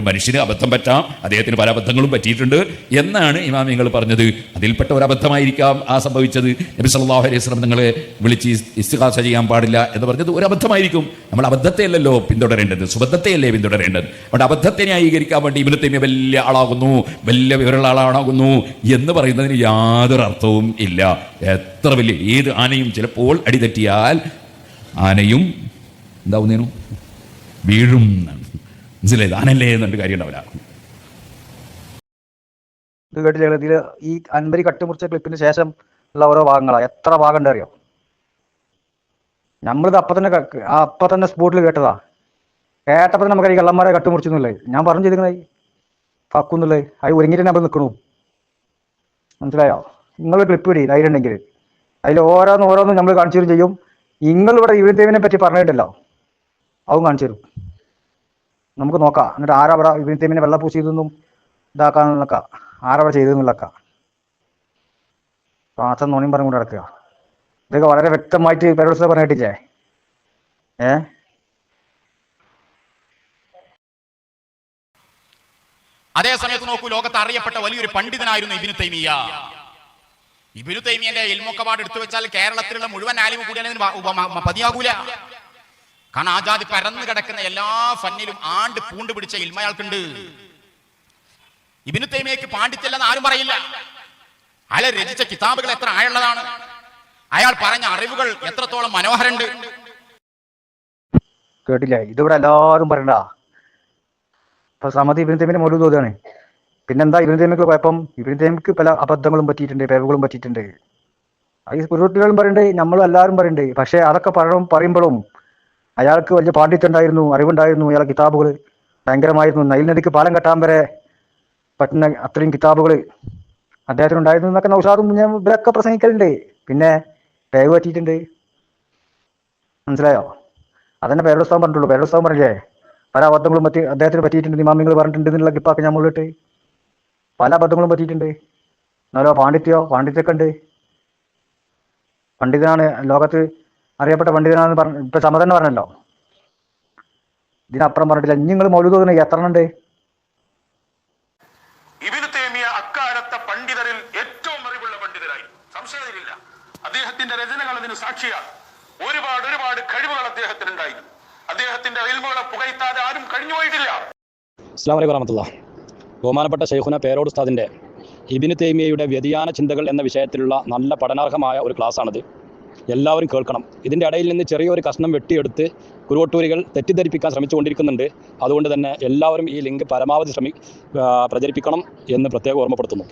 ഒരു മനുഷ്യന് അബദ്ധം പറ്റാം അദ്ദേഹത്തിന് പല അബദ്ധങ്ങളും പറ്റിയിട്ടുണ്ട് എന്നാണ് ഇമാമിങ്ങൾ പറഞ്ഞത്. അതിൽപ്പെട്ട ഒരു അബദ്ധമായിരിക്കാം ആ സംഭവിച്ചത്. നബി സല്ലാഹു അലൈഹി വസല്ലം നിങ്ങളെ വിളിച്ച് ഇസ്തിഹാസ ചെയ്യാൻ പാടില്ല എന്ന് പറഞ്ഞത് ഒരു അബദ്ധമായിരിക്കും. നമ്മൾ അബദ്ധത്തെ അല്ലല്ലോ പിന്തുടരേണ്ടത് സുബദ്ധത്തെയല്ലേ പിന്തുടരേണ്ടത്? അതുകൊണ്ട് അബദ്ധത്തെ ന്യായീകരിക്കാൻ വേണ്ടി ഇബിന് തൈമിയ വലിയ ആളാകുന്നു വലിയ വിവരമുള്ള ആളാകുന്നു എന്ന് പറയുന്നതിന് യാതൊരു അർത്ഥവും ഇല്ല. എത്ര വലിയ ഏത് ആനയും ചിലപ്പോൾ അടിതെറ്റിയാൽ ആനയും എന്താവുന്നേനു? വീഴും എന്നാണ് ദാനല്ലേ എന്നുണ്ട് കാര്യം ഉണ്ടാവില്ല ഈ അൻപരി കട്ടുമുറിച്ച ക്ലിപ്പിന് ശേഷം ഉള്ള ഓരോ ഭാഗങ്ങളാ? എത്ര ഭാഗം ഉണ്ട് അറിയോ നമ്മളിത് അപ്പൊ തന്നെ അപ്പൊ തന്നെ സ്പോട്ടിൽ കേട്ടതാ. കേട്ടപ്പോ തന്നെ നമുക്ക് ഈ കള്ളന്മാരെ കട്ടുമുറിച്ചൊന്നുമില്ലേ ഞാൻ പറഞ്ഞു ചെയ്തിരുന്നേ ഫക്കുന്നുള്ളത് അത് ഒരുങ്ങിട്ട് നമ്മൾ നിൽക്കണു മനസ്സിലായോ? നിങ്ങൾ ക്ലിപ്പ് പിടി ധൈര്യം ഉണ്ടെങ്കിൽ. അതിൽ ഓരോന്നും ഓരോന്നും നമ്മൾ കാണിച്ചു തരും ചെയ്യും. നിങ്ങൾ ഇവിടെ പറ്റി പറഞ്ഞിട്ടല്ലോ അതും കാണിച്ചു തരും. നമുക്ക് നോക്കാം. എന്നിട്ട് ആരവിട ഇവിടെ ഇവിടുത്തേവിനെ വെള്ളപ്പൂ ഇതൊന്നും ഇതാക്കാന്നൊക്കെ ആരവിടെ ചെയ്തെന്നുള്ളക്ക പാത്രം നോണിയും പറഞ്ഞു കൊണ്ട് നടക്കുക. ഇതൊക്കെ വളരെ വ്യക്തമായിട്ട് പേരോട് പറഞ്ഞിട്ടില്ലേ ഏ? അതേ സമയത്ത് നോക്കൂ ലോകത്ത് അറിയപ്പെട്ട വലിയൊരു പണ്ഡിതനായിരുന്നു ഇബിനു തൈമിയ ഇബിനു തൈമിയന്റെ ഇൽമൊക്കപാട് എടുത്തു വെച്ചാൽ കേരളത്തിലുള്ള മുഴുവൻ ആലിമ കൂടി അതിന് വ- ഉപ- മ- പതിയാകൂല കാരണം ആജാദ് പരന്നു കിടക്കുന്ന എല്ലാ ഫന്നിലും ആണ്ട് പൂണ്ട് പിടിച്ച ഇൽമ അയാൾക്കുണ്ട് ഇബിനു തൈമിയക്ക് പാണ്ഡിത്യല്ലെന്ന് ആരും പറയില്ല. അയാൾ രചിച്ച കിതാബുകൾ എത്ര ആഴമുള്ളതാണ്. അയാൾ പറഞ്ഞ അറിവുകൾ എത്രത്തോളം മനോഹരണ്ട് കേട്ടില്ലേ? ഇതിവിടെ എല്ലാവരും പറയണ്ട? ഇപ്പൊ സമതി ഇബിനു തൈമിന്റെ മൊഴി തോതാണ് പിന്നെന്താ? ഇബിനു തേമിക്ക് കുഴപ്പം ഇബിനു തേമിക്ക് പല അബദ്ധങ്ങളും പറ്റിയിട്ടുണ്ട് പേവുകളും പറ്റിയിട്ടുണ്ട്. അത് കുരുട്ടികളും പറയുന്നുണ്ട് നമ്മളും എല്ലാവരും പറയുന്നുണ്ട് പക്ഷെ അതൊക്കെ പറയും പറയുമ്പോഴും അയാൾക്ക് വലിയ പാണ്ഡിത്യം ഉണ്ടായിരുന്നു അറിവുണ്ടായിരുന്നു അയാളെ കിതാബുകൾ ഭയങ്കരമായിരുന്നു. നൈൽ നദിക്ക് പാലം കെട്ടാൻ വരെ പറ്റുന്ന അത്രയും കിതാബുകൾ അദ്ദേഹത്തിനുണ്ടായിരുന്നു എന്നൊക്കെ നൗഷാദും ഞാൻ ഇവരൊക്കെ പ്രസംഗിക്കലുണ്ട്. പിന്നെ പേവ് പറ്റിയിട്ടുണ്ട്. മനസ്സിലായോ? അതന്നെ പേരോത്സവം പറഞ്ഞിട്ടുള്ളൂ. പേരോത്സവം പറഞ്ഞില്ലേ? പല അബദ്ധങ്ങളും പറ്റി അദ്ദേഹത്തിന് പറ്റിയിട്ടുണ്ട് ഇമാമിങ്ങൾ പറഞ്ഞിട്ടുണ്ട് എന്നുള്ള കിപ്പാക്ക് ഞാൻ മുള്ളിട്ട് പല അബദ്ധങ്ങളും പറ്റിയിട്ടുണ്ട്. എന്നാലോ പാണ്ഡിത്യോ? പാണ്ഡിത്യൊക്കെ ഉണ്ട്. പണ്ഡിതനാണ് ലോകത്ത് അറിയപ്പെട്ട പണ്ഡിതനാണെന്ന് പറഞ്ഞു ഇപ്പൊ സമതന്നെ പറഞ്ഞല്ലോ. ഇതിനപ്പുറം പറഞ്ഞിട്ടില്ല. ഇനി നിങ്ങൾ മൗലൂദ് തോന്നുന്നു എത്ര ഉണ്ട്? അക്കാലത്തെ പണ്ഡിതരിൽ ഏറ്റവും അറിവുള്ള പണ്ഡിതരായി. സംശയമില്ല. അദ്ദേഹത്തിന്റെ രചനകൾ അതിന് സാക്ഷിയാണ്. ഒരുപാട് ഒരുപാട് കഴിവുകൾ അദ്ദേഹത്തിനുണ്ടായിരുന്നു അദ്ദേഹത്തിന്റെ അയൽമുകളെ പുകഴ്ത്താതെ ആരും കഴിഞ്ഞുപോയിട്ടില്ല അസ്ലാം വലൈക്കും വറഹമത്തുള്ള. ബഹുമാനപ്പെട്ട ഷെയ്ഖുന പേരോട് ഉസ്താദിന്റെ ഇബിന് തേമിയയുടെ വ്യതിയാന ചിന്തകൾ എന്ന വിഷയത്തിലുള്ള നല്ല പഠനാർഹമായ ഒരു ക്ലാസ്സാണിത്. എല്ലാവരും കേൾക്കണം. ഇതിന്റെ ഇടയിൽ നിന്ന് ചെറിയൊരു കഷ്ണം വെട്ടിയെടുത്ത് കുരുവട്ടൂരികൾ തെറ്റിദ്ധരിപ്പിക്കാൻ ശ്രമിച്ചുകൊണ്ടിരിക്കുന്നുണ്ട്. അതുകൊണ്ട് തന്നെ എല്ലാവരും ഈ ലിങ്ക് പരമാവധി ശ്രമി പ്രചരിപ്പിക്കണം എന്ന് പ്രത്യേകം ഓർമ്മപ്പെടുത്തുന്നു.